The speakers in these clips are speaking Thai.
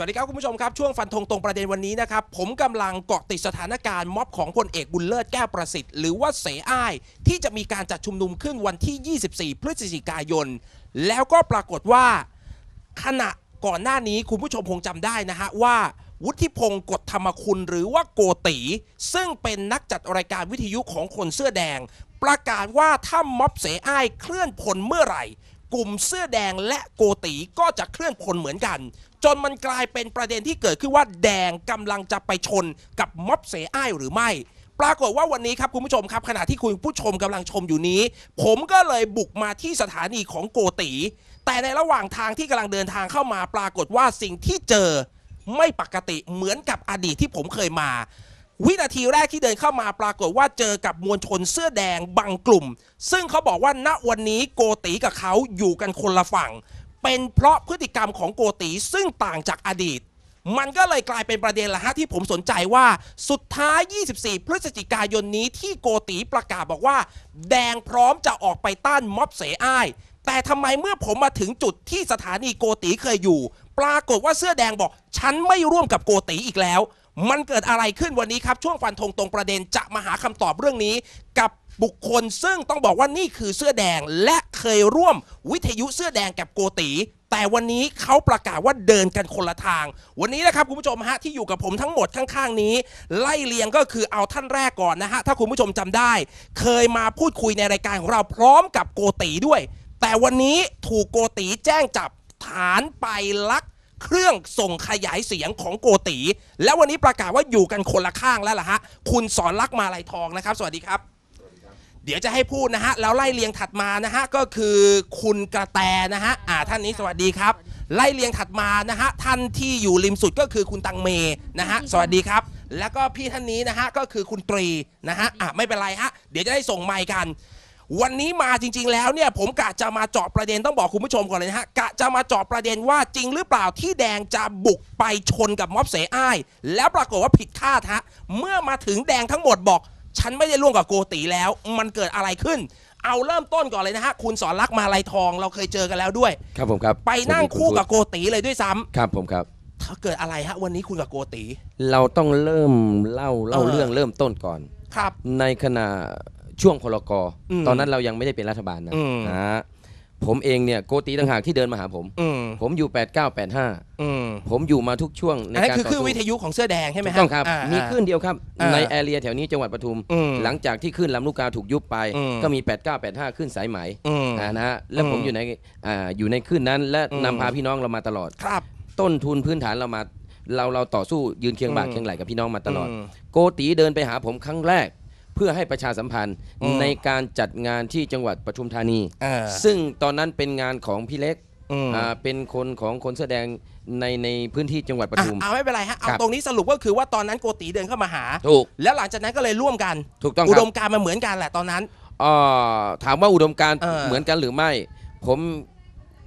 สวัสดีครับคุณผู้ชมครับ ช่วงฟันธงตรงประเด็นวันนี้นะครับ ผมกำลังเกาะติดสถานการณ์ม็อบของพลเอกบุญเลิศแก้วประสิทธิ์หรือว่าเสอ้าย ที่จะมีการจัดชุมนุมขึ้นวันที่ 24 พฤศจิกายน แล้วก็ปรากฏว่า ขณะก่อนหน้านี้คุณผู้ชมคงจำได้นะฮะว่า วุฒิพงศ์กฎธรรมคุณหรือว่าโกติ ซึ่งเป็นนักจัดรายการวิทยุของคนเสื้อแดง ประกาศว่าถ้าม็อบเสอ้ายเคลื่อนพลเมื่อไหร่ กลุ่มเสื้อแดงและโกติก็จะเคลื่อนพลเหมือนกัน จนมันกลายเป็นประเด็นที่เกิดขึ้นว่าแดงกำลังจะไปชนกับม็อบเสอ้ายหรือไม่ ปรากฏว่าวันนี้ครับคุณผู้ชมครับขณะที่คุณผู้ชมกำลังชมอยู่นี้ ผมก็เลยบุกมาที่สถานีของโกติแต่ในระหว่างทางที่กำลังเดินทางเข้ามา ปรากฏว่าสิ่งที่เจอไม่ปกติเหมือนกับอดีตที่ผมเคยมา วินาทีแรกที่เดินเข้ามาปรากฏว่าเจอกับมวลชนเสื้อแดงบางกลุ่ม ซึ่งเขาบอกว่าณวันนี้โกติกับเขาอยู่กันคนละฝั่ง เป็นเพราะพฤติกรรมของโกติซึ่งต่างจากอดีต มันก็เลยกลายเป็นประเด็นละฮะที่ผมสนใจว่าสุดท้าย 24 พฤศจิกายนนี้ที่โกติประกาศบอกว่า แดงพร้อมจะออกไปต้านม็อบเสอ้าย แต่ทำไมเมื่อผมมาถึงจุดที่สถานีโกติเคยอยู่ ปรากฏว่าเสื้อแดงบอก ฉันไม่ร่วมกับโกติอีกแล้ว มันเกิดอะไรขึ้นวันนี้ครับ ช่วงฟันธงตรงประเด็นจะมาหาคำตอบเรื่องนี้ กับบุคคลซึ่งต้องบอกว่านี่คือเสื้อแดงและเคยร่วมวิทยุเสื้อแดงกับโกติแต่วันนี้เขาประกาศว่าเดินกันคนละทาง วันนี้นะครับคุณผู้ชมฮะที่อยู่กับผมทั้งหมดข้างๆนี้ ไล่เลียงก็คือเอาท่านแรกก่อนนะฮะถ้าคุณผู้ชมจำได้ เคยมาพูดคุยในรายการของเราพร้อมกับโกติด้วย แต่วันนี้ถูกโกติแจ้งจับฐานไปลัก เครื่องส่งขยายเสียงของโกติแล้ววันนี้ประกาศว่าอยู่กันคนละข้างแล้วล่ะฮะ คุณสอนลักษณ์มาลายทองนะครับ สวัสดีครับ เดี๋ยวจะให้พูดนะฮะ แล้วไล่เรียงถัดมานะฮะ ก็คือคุณกระแตนะฮะ อ่า ท่านนี้สวัสดีครับ ไล่เรียงถัดมานะฮะ ท่านที่อยู่ริมสุดก็คือคุณตังเมนะฮะ สวัสดีครับ แล้วก็พี่ท่านนี้นะฮะ ก็คือคุณตรีนะฮะ อะไม่เป็นไรฮะ เดี๋ยวจะได้ส่งไมค์กัน วันนี้มาจริง ๆ แล้วเนี่ยผมกะจะมาเจาะประเด็นต้องบอกคุณผู้ชมก่อนเลยนะฮะกะจะมาเจาะประเด็นว่าจริงหรือเปล่าที่แดงจะบุกไปชนกับม็อบเสอ้าย แล้วปรากฏว่าผิดคาดฮะเมื่อมาถึงแดงทั้งหมดบอก ฉันไม่ได้ร่วมกับโกตีแล้ว มันเกิดอะไรขึ้น เอาเริ่มต้นก่อนเลยนะฮะคุณสอนรักมาลายทองเราเคยเจอกันแล้วด้วย ครับผมครับไปนั่งสวัสดีคู่กับณโกตีเลยด้วยซ้ำครับผมครับถ้าเกิดอะไรฮะวันนี้คุณกับโกตีเราต้องเริ่มเล่าเล่าเออเรื่องเริ่มต้นก่อน ครับ ในขณะ ช่วงพลกอืมตอนนั้นเรายังไม่ได้เป็นรัฐบาลนะอืม นะฮะผมเองเนี่ยโกตีต่างหากที่เดินมาหาผม อืมผมอยู่ 8985 อืมผมอยู่มาทุกช่วงในอันนั้นการคือต่อคลื่นสู้วิทยุของเสื้อแดงใช่ไหมถูกฮะต้องครับามีอ่าคลื่นเดียวครับ อ่าในแอเรียแถวนี้จังหวัดปทุม อืมหลังจากที่คลื่นลำลูกกาถูกยุบไป อืม ก็มี 8985คลื่นสายไหมอืม อ่านะฮะแล้วผมอืมอยู่ในอ่าอยู่ในคลื่นนั้นและอืม นำพาพี่น้องเรามาตลอด ครับ ต้นทุนพื้นฐานเรามาเราเราต่อสู้ยืนเคียงบ่าอืมเคียงไหลกับพี่น้องมาตลอดมโกตีเดินไปหาผมครั้งแรกเพื่อให้ประชาสัมพันธ์อืมในการจัดงานที่จังหวัดปทุมธานีอ่าซึ่งตอนนั้นเป็นงานของพี่เล็กอืมอ่าเป็นคนของคนเสื้อแดงในในพื้นที่จังหวัดปอะทุมเอาไม่เป็นไรฮะเอาครับตรงนี้สรุปก็คือว่าตอนนั้นโกตีเดินเข้ามาหาถูกแล้วหลังจากนั้นก็เลยร่วมกันถูกต้องอุคดรับมการณ์มันเหมือนกันแหละตอนนั้นอ่าถามว่าอุดมการณ์เออเหมือนกันหรือไม่ ผม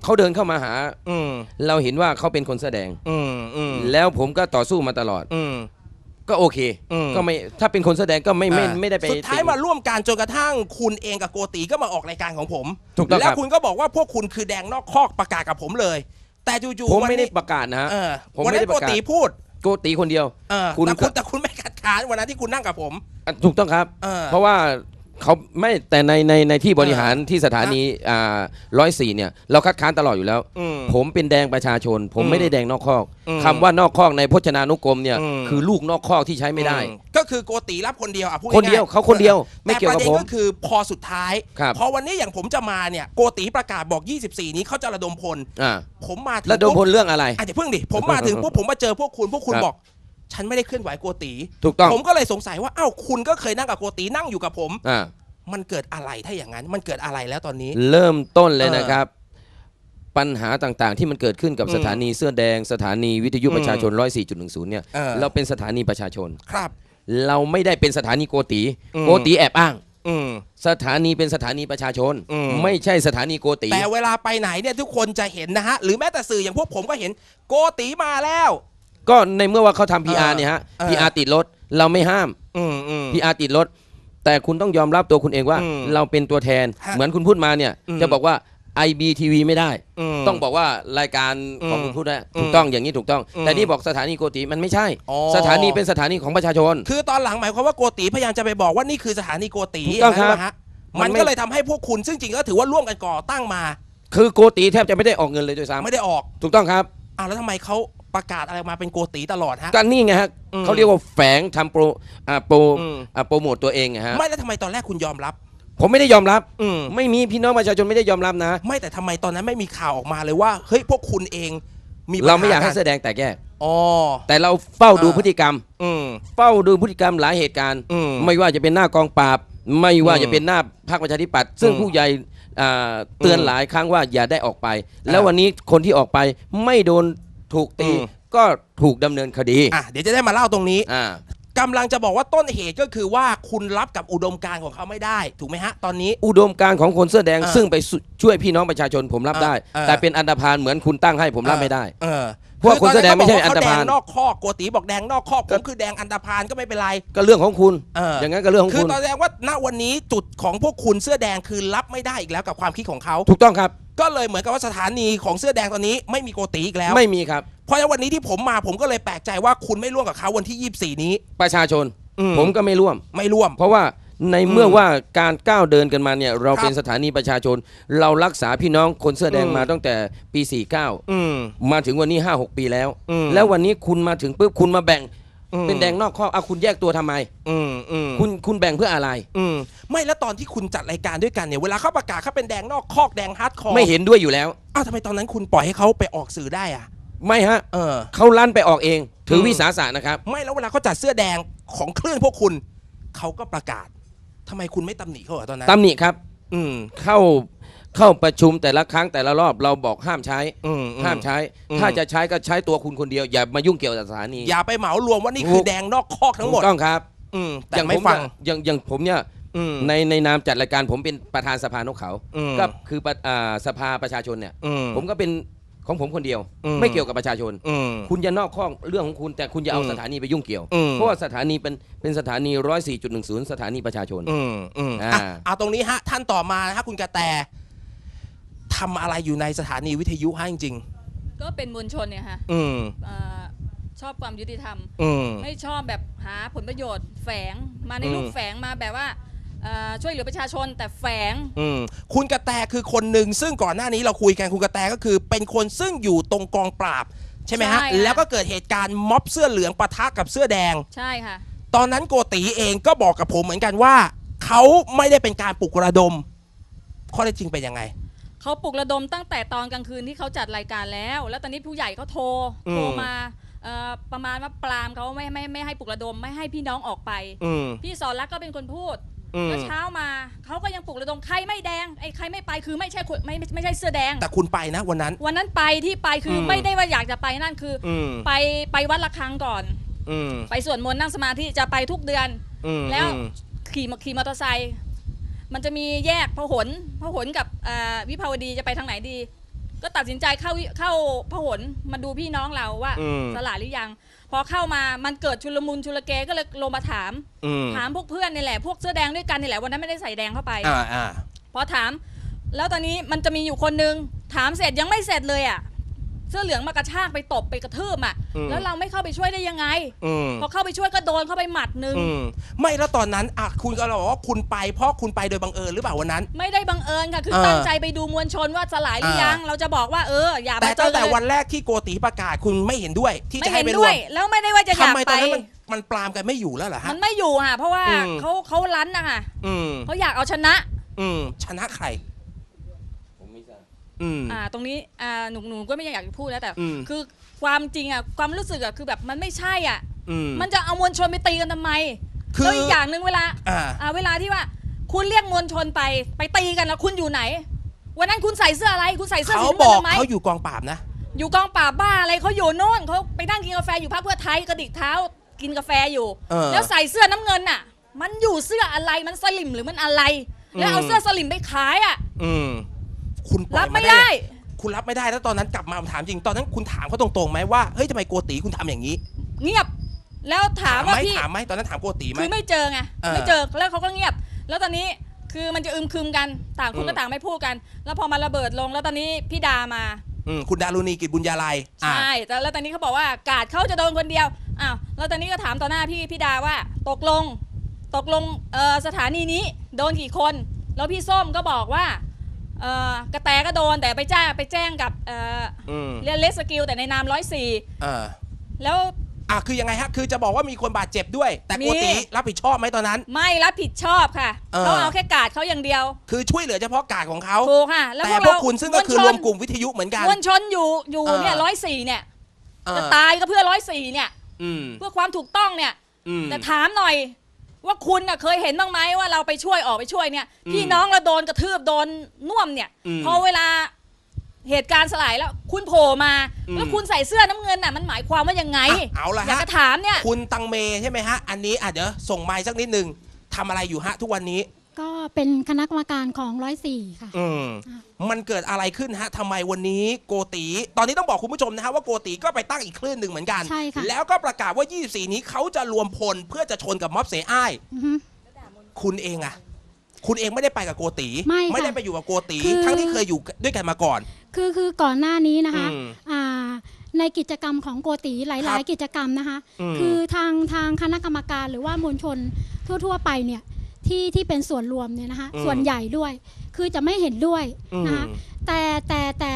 เขาเดินเข้ามาหาอืมเราเห็นว่าเขาเป็นคนเสื้อแดงอืมอืมแล้วผมก็ต่อสู้มาตลอดอืม ก็โอเค อืม ก็ไม่ถ้าเป็นคนเสื้อแดงก็ไม่ไม่อ่าไม่ได้ไป สุดท้ายมาร่วมกันจนกระทั่งคุณเองกับโกตีก็มาออกรายการของผม ถูกต้องแล้ควรับ คุณก็บอกว่าพวกคุณคือแดงนอกคอกประกาศกับผมเลย แต่จู่ผมๆวันไม่ได้นี้ประกาศนะฮะเออผมวันไม่นั้ได้นปโกระกาศตีพูดโกตีคนเดียว เออคุณแต่ก็คุณแต่คุณไม่คัดค้านวันนั้นที่คุณนั่งกับผม อะถูกต้องครับ เออเพราะว่า เขาไม่แต่ในในในที่บริหารที่สถานีอ่าร้อยสี่เนี่ย เราคัดค้านตลอดอยู่แล้ว อืม ผมเป็นแดงประชาชน ผมอืมไม่ได้แดงนอกคอกอืมคำว่านอกคอกในพจนานุกรมเนี่ยอืม คือลูกนอกคอกที่ใช้ไม่ได้ อืก็คือโกตีรับคนเดียวอะพูดคนเดียวง่ๆเขาคนเดียวไม่แต่เกี่ยวประกับเด็นผมก็คือพอสุดท้ายครับ พอวันนี้อย่างผมจะมาเนี่ยโกตีประกาศบอก 24 นี้เขาจะระดมพล อ่าผมมาถึงแล้วโดนพปุ๊บลเรื่องอะไรอะเดี๋ยวเพิ่งดิผมมาถึงปุ๊บผมมาเจอพวกคุณพวกคุณครับบอก ฉันไม่ได้เคลื่อนไหวโกตีถูกต้องผมก็เลยสงสัยว่าอ้าวคุณก็เคยนั่งกับโกตีนั่งอยู่กับผม อ่ามันเกิดอะไรถ้าอย่างนั้น มันเกิดอะไรแล้วตอนนี้ เริ่มต้นเลยเออนะครับ ปัญหาต่างๆ ที่มันเกิดขึ้นกับอืมสถานีเสื้อแดง สถานีวิทยุอืมประชาชน 104.10 เนี่ยเออ เราเป็นสถานีประชาชน ครับ เราไม่ได้เป็นสถานีโกตีอืม โกตีแอบอ้าง อืม สถานีเป็นสถานีประชาชน อืม ไม่ใช่สถานีโกติแต่เวลาไปไหนเนี่ยทุกคนจะเห็นนะฮะ หรือแม้แต่สื่ออย่างพวกผมก็เห็นโกตีมาแล้ว ก็ในเมื่อว่าเขาทำเอ PR อเนี่ยฮะ เออ PR ติดรถเราไม่ห้าม อืมอืม PR ติดรถแต่คุณต้องยอมรับตัวคุณเองว่า อืมเราเป็นตัวแทน ฮะเหมือนคุณพูดมาเนี่ย อืม จะบอกว่า IBTV ไม่ได้มต้องบอกว่ารายการของอืมคุณพูดได้อืมถูกต้องอย่างนี้ถูกต้อง อืมแต่นี่บอกสถานีโกติมันไม่ใช่ อ๋อ สถานีเป็นสถานีของประชาชน คือตอนหลังหมายความว่าโกติพยายามจะไปบอกว่านี่คือสถานีโกติถูกต้องครับย่างนั้นเหฮะมัมันนไม่ ก็เลยทำให้พวกคุณซึ่งจริงก็ถือว่าร่วมกันก่อตั้งมา คือโกติแทบจะไม่ได้ออกเงินเลยด้วยซ้ไม่ได้ออกำถูกต้องครับ อ้าวแล้วทำไมเขา ประกาศอะไรมาเป็นโกติตลอดฮะ ก็นี่ไงฮะอืม เขาเรียกว่าแฝงทำโปรอ่าโปรอืมอ่าโปรโมตตัวเองอะฮะไม่แล้วทำไมตอนแรกคุณยอมรับ ผมไม่ได้ยอมรับ อืมไม่มีพี่น้องประชาชนไม่ได้ยอมรับนะ ไม่แต่ทำไมตอนนั้นไม่มีข่าวออกมาเลยว่าเฮ้ยพวกคุณเองมีปัญเราไม่อยากให้นแสดงแตกแยกอ๋อ แต่เราเฝ้าดูอ่า พฤติกรรม อืม เฝ้าดูพฤติกรรมหลายเหตุการณ์ อืมไม่ว่าจะเป็นหน้ากองปราบ ไม่ว่าอืมจะเป็นหน้าพรรคประชาธิปัตย์ซึ่งอืมผู้ใหญ่อ่าเตือนอืมหลายครั้งว่าอย่าได้ออกไป แล้วอ่าวันนี้คนที่ออกไปไม่โดน ถูกตีอืม ก็ถูกดำเนินคดีอะเดี๋ยวจะได้มาเล่าตรงนี้อ่ากำลังจะบอกว่าต้นเหตุก็คือว่าคุณรับกับอุดมการณ์ของเขาไม่ได้ ถูกไหมฮะ ตอนนี้ อุดมการณ์ของคนเสื้อแดง อ่าซึ่งไปสุช่วยพี่น้องประชาชนผมรับได้ อ่า แต่เป็นอันดพานเหมือนคุณตั้งให้ผมรับไม่ได้ เออเพราะว่าคนแสดงไม่ใช่อันธพาลคืตเขาบอกว่เขแดงนอกคอกโกติบอกแดงนอกคอกผมคือแดงอันธพาลก็ไม่เป็นไร ก็เรื่องของคุณเอออ ย่างนั้นก็เรื่องของคือคุณตอนแรกว่าณวันนี้จุดของพวกคุณเสื้อแดงคือรับไม่ได้อีกแล้วกับความคิดของเขา ถูกต้องครับ ก็เลยเหมือนกับว่าสถานีของเสื้อแดงตอนนี้ไม่มีโกติอีกแล้ว ไม่มีครับ เพราะฉะนั้นวันนี้ที่ผมมาผมก็เลยแปลกใจว่าคุณไม่ร่วมกับเขาวันที่ 24 นี้ ประชาชน อืผมก็ไม่ร่วม ไม่ร่วม เพราะว่าในเมื่ออืมว่าการก้าวเดินกันมาเนี่ยเราครับเป็นสถานีประชาชน เรารักษาพี่น้องคนเสื้อแดงอืม มาตั้งแต่ปีอืม49มาถึงวันนี้ 5 6 ปีแล้ว อืม แล้ววันนี้คุณมาถึงปุ๊บคุณมาแบ่ง อืม เป็นแดงนอกข้อกเอาคุณแยกตัวทำไม อืมอืมคุณคุณแบ่งเพื่ออะไร อืมไม่แล้วตอนที่คุณจัดรายการด้วยกันเนี่ยเวลาเขาประกาศเขาเป็นแดงนอกคอกแดงฮาร์ดคอร์ไม่เห็นด้วยอยู่แล้ว อ้าวทำไมตอนนั้นคุณปล่อยให้เขาไปออกสื่อได้อะ ไม่ฮะเออ เขาลั่นไปออกเอง ถืออม วิสาสะนะครับ ไม่แล้วเวลาเขาจัดเสื้อแดงของคลื่นพวกคุณเขาก็ประกาศทำไมคุณไม่ตำหนิเขาเหรอตอนนั้นตำหนิครับ อืม เข้า เข้าประชุมแต่ละครั้งแต่ละรอบเราบอกห้ามใช้อืม ห้ามใช้ อืม ถ้าจะใช้ก็ใช้ตัวคุณคนเดียว อย่ามายุ่งเกี่ยวกับสถานีอย่าไปเหมารวมว่านี่คือถูกแดงนอกคอกทั้งหมด ถูกต้องครับอืม แต่อย่างไม่ผมฟัง เนี่ยอย่างอย่างผมเนี่ยอืม ในในนามจัดรายการผมเป็นประธานสภานกเขาอืม ก็คือประอ่าสภาประชาชนเนี่ย อืมผมก็เป็นของผมคนเดียว อืม ไม่เกี่ยวกับประชาชน อืม คุณจะนอกข้องเรื่องของคุณแต่คุณจะเอาอืมสถานีไปยุ่งเกี่ยว อืม เพราะว่าสถานีเป็นเป็นสถานีร้อยสี่จุดหนึ่งศูนย์สถานีประชาชน อืมอืมอ่าอะเอาตรงนี้ฮะ ท่านต่อมานะฮะคุณกระแต ทำอะไรอยู่ในสถานีวิทยุฮะจริงก็เป็นมวลชนเนี่ยค่ะๆอืม เอ่อชอบความยุติธรรม อืม ไม่ชอบแบบหาผลประโยชน์แฝงมาในอืมรูปแฝงมาแบบว่าเอ่อช่วยเหลือประชาชนแต่แฝง อืมคุณกระแตคือคนหนึ่งซึ่งก่อนหน้านี้เราคุยกันคุณกระแตก็คือ เป็นคนซึ่งอยู่ตรงกองปราบ ใช่ไหมฮะ ใช่ค่ะ แล้วก็เกิดเหตุการณ์ม็อบเสื้อเหลืองปะทะกับเสื้อแดง ใช่ค่ะ ตอนนั้นโกตีเองก็บอกกับผมเหมือนกันว่า เขาไม่ได้เป็นการปลุกระดม ข้อเท็จจริงเป็นยังไง เขาปลุกระดมตั้งแต่ตอนกลางคืนที่เขาจัดรายการแล้ว แล้วตอนนี้ผู้ใหญ่เขาโทรอืมโทรมาเอ่อประมาณว่าปรามเขาไม่ไม่ไม่ให้ปลุกระดมไม่ให้พี่น้องออกไป อืม พี่สอนรักก็เป็นคนพูดอืมแล้วเช้ามาเขาก็ยังปลุกระดมใครไม่แดงไอ้ใครไม่ไปคือไม่ใช่คนไม่ไม่ไม่ใช่เสื้อแดง แต่คุณไปนะวันนั้น วันนั้นไปที่ไปคืออม ไม่ได้ว่าอยากจะไปนั่นคือออืมไปไปวัดละครั้งก่อน อืมไปสวดมนต์นั่งสมาธิจะไปทุกเดือน อืมแล้ว อืม ขี่มขี่มอเตอร์ไซค์ มันจะมีแยกพหลพหลกับอ่าวิภาวดีจะไปทางไหนดี ก็ตัดสินใจเข้าวิเข้าพหลมาดูพี่น้องเราว่าอืม สละหรือยัง พอเข้ามามันเกิดชุลมุนชุลเกก็เลยลงมาถาม อืมถามพวกเพื่อนนี่แหละพวกเสื้อแดงด้วยกันนี่แหละวันนั้นไม่ได้ใส่แดงเข้าไป อ่าอ่าพอถาม แล้วตอนนี้มันจะมีอยู่คนนึงถามเสร็จยังไม่เสร็จเลยอะ เสื้อเหลืองมากระชากไปตบไปกระทืบอะอืม แล้วเราไม่เข้าไปช่วยได้ยังไง อืมพอเข้าไปช่วยก็โดนเข้าไปหมัดหนึ่งอืมไม่แล้วตอนนั้นอะคุณก็บอกว่าคุณไปเพราะคุณไปโดยบังเอิญหรือเปล่าวันนั้น ไม่ได้บังเอิญค่ะคือเออตั้งใจไปดูมวลชนว่าสลายหรือยัง เราจะบอกว่าเอออย่าแต่มาเจตั้องกัแต่นเลยวันแรกที่โกติประกาศคุณไม่เห็นด้วย ที่ไม่จะให้เห็นไปรด้ววมย แล้วไม่ได้ว่าจะอทำยากไมตไป อนนั้นมันมันปรามกันไม่อยู่แล้วเหรอฮะ มันไม่อยู่ค่ะเพราะว่าอืม เขาเขารั้นนะคะอืมเขาอยากเอาชนะ อืมชนะใคร อืม อ่าตรงนี้อ่าหนูหนูก็ไม่อยากจะพูดแล้วแต่ อืม คือความจริงอะความรู้สึกอะคือแบบมันไม่ใช่อะ อืม มันจะเอามวลชนไปตีกันทำไมคือแล้วอีกอย่างหนึ่งเวลาอ่า อ่าเวลาที่ว่า คุณเรียกมวลชนไปไปตีกันแล้วคุณอยู่ไหน วันนั้นคุณใส่เสื้ออะไร คุณใส่เสื้อเขาสีน้ำบเงิอนกทำไมเขาอยู่กองปราบนะ อยู่กองปราบบ้าอะไรเขาอยู่โน่นเขาไปนั่งกินกาแฟอยู่พักเพื่อไทยกระดิกเท้ากินกาแฟอยู่ เออแล้วใส่เสื้อน้ำเงินน่ะ มันอยู่เสื้ออะไรมันสลิมหรือมันอะไร แล้วเอาอืม เสื้อสลิมไปขายอะ อืม คุณปล่รัอบยไม่มาได้ คุณรับไม่ได้แล้วตอนนั้นกลับมาถามจริงตอนนั้นคุณถามเขาตรงๆไหมว่าเฮ้ยทำไมโกติคุณทำอย่างนี้เงียบ แล้วถามว่าไหมพี่ ถามไหมตอนนั้นถามโกติไหม คือไม่เจอไงเออไม่เจอแล้วเขาก็เงียบ แล้วตอนนี้คือมันจะอึมครึมกันต่างคนอืมก็ต่างไม่พูดกัน แล้วพอมาระเบิดลงแล้วตอนนี้พี่ดามาอืมคุณดารุณีกิจบุญญาลัยอ่าใช่แต่แล้วตอนนี้เขาบอกว่ากาดเขาจะโดนคนเดียวอ้าวแล้วตอนนี้ก็ถามต่อหน้าพี่พี่ดาว่าตกลง ตกลงเอ่อสถานีนี้โดนกี่คน แล้วพี่ส้มก็บอกว่า เอ่อกระแตก็โดนแต่ไปแจ้งไปแจ้งกับเอ่ออืมเรียนเลสสกิลแต่ในนามร้อยสี่เออแล้ว อะคือยังไงฮะ คือจะบอกว่ามีคนบาดเจ็บด้วย แต่มี โกติรับผิดชอบไหมตอนนั้น ไม่รับผิดชอบค่ะเออ เขาเอาแค่กาดเขาอย่างเดียวคือช่วยเหลือเฉพาะกาดของเขาถูกค่ะ แล้วแต่พวกพวกเราคุณซึ่งก็คือรวมกลุ่มวิทยุเหมือนกัน มวลชนอยู่อยู่เนี่ยเออร้อยสี่เนี่ยเออจะตายก็เพื่อร้อยสี่เนี่ย อืมเพื่อความถูกต้องเนี่ย อืมแต่ถามหน่อย ว่าคุณน่ะเคยเห็นบ้างไหมว่าเราไปช่วยออกไปช่วยเนี่ยอืมพี่น้องเราโดนกระทืบโดนน่วมเนี่ยอืมพอเวลาเหตุการณ์สลายแล้ว คุณโผล่มาอืมแล้วคุณใส่เสื้อน้ำเงินน่ะมันหมายความว่ายังไงอะเอาละอยากฮะจะถามเนี่ยคุณตังเมใช่ไหมฮะ อันนี้อะเดี๋ยวส่งไมค์สักนิดนึงทำอะไรอยู่ฮะ ทุกวันนี้ ก็เป็นคณะกรรมการของร้อยสี่ค่ะ อืมอะมันเกิดอะไรขึ้นฮะทำไมวันนี้โกตีตอนนี้ต้องบอกคุณผู้ชมนะฮะว่าโกตีก็ไปตั้งอีกคลื่นหนึ่งเหมือนกัน ใช่ค่ะ แล้วก็ประกาศว่า 24 นี้เขาจะรวมพลเพื่อจะชนกับม็อบเสอ้าย อือฮึ คุณเองอะคุณเองไม่ได้ไปกับโกตีไม่ค่ะได้ไปอยู่กับโกตีคือ ทั้งที่เคยอยู่ด้วยกันมาก่อน คือคือก่อนหน้านี้นะคะอืมอ่าในกิจกรรมของโกติหครัลาย บๆ กิจกรรมนะคะ อืม คือทางทางคณะกรรมการหรือว่ามวลชนทั่ว ๆ ไปเนี่ย ที่ที่เป็นส่วนรวมเนี่ยนะคะอืม ส่วนใหญ่ด้วย คือจะไม่เห็นด้วยอืมนะคะแต่แต่แต่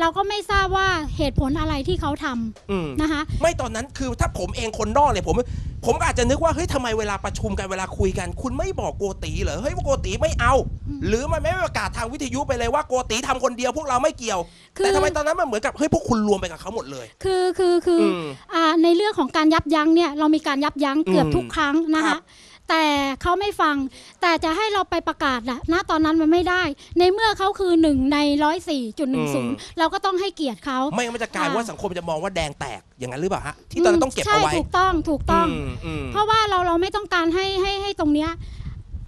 เราก็ไม่ทราบว่าเหตุผลอะไรที่เขาทอืมำนะคะ ไม่ตอนนั้นคือถ้าผมเองคนนอกเนี่ยผม ผมก็อาจจะนึกว่าเฮ้ยทำไมเวลาประชุมกันเวลาคุยกัน คุณไม่บอกโกตีเหรอเฮ้ยว่าโกตีไม่เอา อืม หรือมันไม่ประกาศทางวิทยุไปเลยว่าโกตีทำคนเดียวพวกเราไม่เกี่ยว คือแต่ทำไมตอนนั้นมันเหมือนกับเฮ้ยพวกคุณรวมไปกับเขาหมดเลย คือคือคืออ ม อ่าในเรื่องของการยับยั้งเนี่ยเรามีการยับยั้งเกือบอืมทุกครั้งนะครัคะบ แต่เขาไม่ฟัง แต่จะให้เราไปประกาศอะณตอนนั้นมันไม่ได้ ในเมื่อเขาคือหนึ่งในร้อยสี่จุดหนึ่งศูนย์เราก็ต้องให้เกียรติเขาไม่งั้นมันจะกลายอ่าว่าสังคมจะมองว่าแดงแตกอย่างนั้นหรือเปล่าฮะที่ตอนนั้นต้องเก็บใช่เอาไว้ถูกต้องถูกต้องมอืมเพราะว่าเราเราไม่ต้องการให้ให้ให้ตรงเนี้ย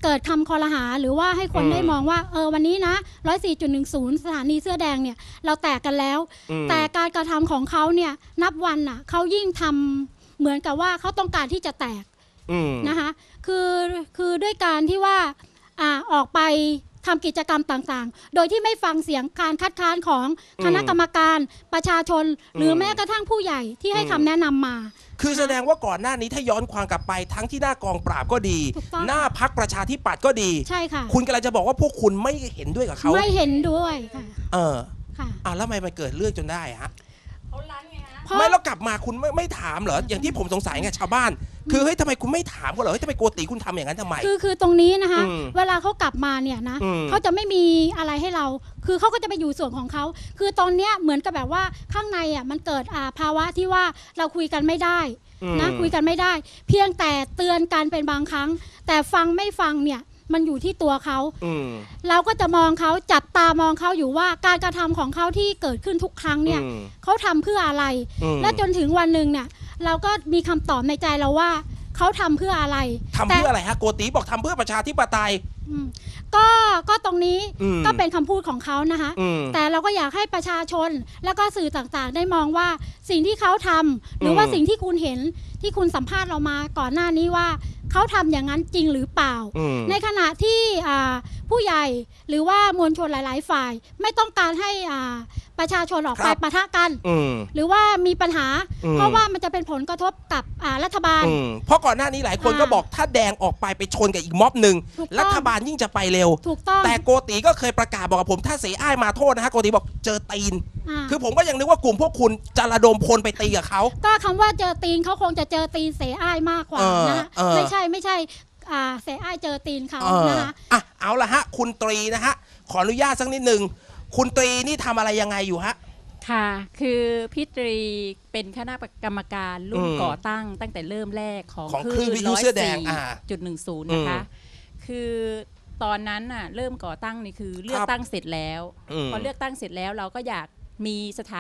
เกิดคำคอรหาหรือว่าให้คนอืมได้มองว่า เออวันนี้นะร้อยสี่จุดหนึ่งศูนย์สถานีเสื้อแดงเนี่ย เราแตกกันแล้วอืมแต่การกระทำของเขาเนี่ยนับวันน่ะเขายิ่งทำเหมือนกับว่าเขาต้องการที่จะแตกอืมนะคะ คือคือด้วยการที่ว่าอ่าออกไปทำกิจกรรมต่างๆ โดยที่ไม่ฟังเสียงการคัดค้านของคณะกรรมการประชาชน หรือแม้กระทั่งผู้ใหญ่ที่ให้คำแนะนำมา คือแสดงว่าก่อนหน้านี้ถ้าย้อนความกลับไปทั้งที่หน้ากองปราบก็ดี ถูกต้อง หน้าพักประชาธิปัตย์ก็ดี ใช่ค่ะ คุณกำลังจะบอกว่าพวกคุณไม่เห็นด้วยกับเขาไม่เห็นด้วยค่ะเออค่ะอ่าแล้วทำไมมันเกิดเรื่องจนได้ฮะ เพราะ ไม่แล้วกลับมาคุณไม่ไม่ถามเหรออย่างที่ผมสงสัยไงชาวบ้าน คือเฮ้ยทำไมคุณไม่ถามเขาเหรอเฮ้ยทำไมโกติคุณทำอย่างนั้นทำไม คือคือตรงนี้นะคะ อืมเวลาเขากลับมาเนี่ยนะอืม เขาจะไม่มีอะไรให้เรา คือเขาก็จะไปอยู่ส่วนของเขา คือตอนเนี้ยเหมือนกับแบบว่าข้างในอะมันเกิดอ่าภาวะที่ว่าเราคุยกันไม่ได้อืมนะคุยกันไม่ได้ เพียงแต่เตือนกันเป็นบางครั้ง แต่ฟังไม่ฟังเนี่ย มันอยู่ที่ตัวเขา อืม เราก็จะมองเขาจับตามองเขาอยู่ว่าการกระทำของเขาที่เกิดขึ้นทุกครั้งเนี่ยอืม เขาทำเพื่ออะไร อืมและจนถึงวันหนึ่งเนี่ย เราก็มีคำตอบในใจเราว่าเขาทำเพื่ออะไรทำเพื่ออะไรฮะโกติบอกทำเพื่อประชาธิปไตย อืมก็ก็ตรงนี้อืม ก็เป็นคำพูดของเขานะคะ อืม แต่เราก็อยากให้ประชาชนแล้วก็สื่อต่างๆ ได้มองว่าสิ่งที่เขาทำหรือว่าอืม สิ่งที่คุณเห็นที่คุณสัมภาษณ์เรามาก่อนหน้านี้ว่า เขาทำอย่างนั้นจริงหรือเปล่าอืมในขณะที่อ่าผู้ใหญ่หรือว่ามวลชนหลาย ๆ ฝ่าย ไม่ต้องการให้อ่าประชาชนออกไปครับปะทะกันอืมหรือว่ามีปัญหาอืมเพราะว่ามันจะเป็นผลกระทบกับอ่ารัฐบาลอืมเพราะก่อนหน้านี้หลายคนอ่าก็บอกถ้าแดงออกไปไปชนกับอีกม็อบหนึ่งถูกต้องรัฐบาลยิ่งจะไปเร็วถูกต้องแต่โกติก็เคยประกาศบอกกับผมถ้าเสียอ้ายมาโทษนะฮะโกติบอกเจอตีนอ่าคือผมก็ยังนึกว่ากลุ่มพวกคุณจะระดมพลไปตีกับเขาก็คำว่าเจอตีนเขาคงจะเจอตีนเสอ้ายมากกว่าเออนะคะเออไม่ใช่ไม่ใช่อ่าเสอ้ายเจอตีนเขาเออนะคะอะเอาละฮะ คุณตรีนะฮะ ขออนุญาตสักนิดหนึ่งคุณตรีนี่ทำอะไรยังไงอยู่ฮะ ค่ะ คือพี่ตรีเป็นคณะกรรมการรุ่นอืมก่อตั้งตั้งแต่เริ่มแรกของของคลื่นวิทยุเสื้อแดงอ่าจุดหนึ่งศูนย์นะคะอืมคือตอนนั้นน่ะเริ่มก่อตั้งนี่คือเลือกตั้งเสร็จแล้ว อืม พอเลือกตั้งเสร็จแล้วเราก็อยากมีสถาน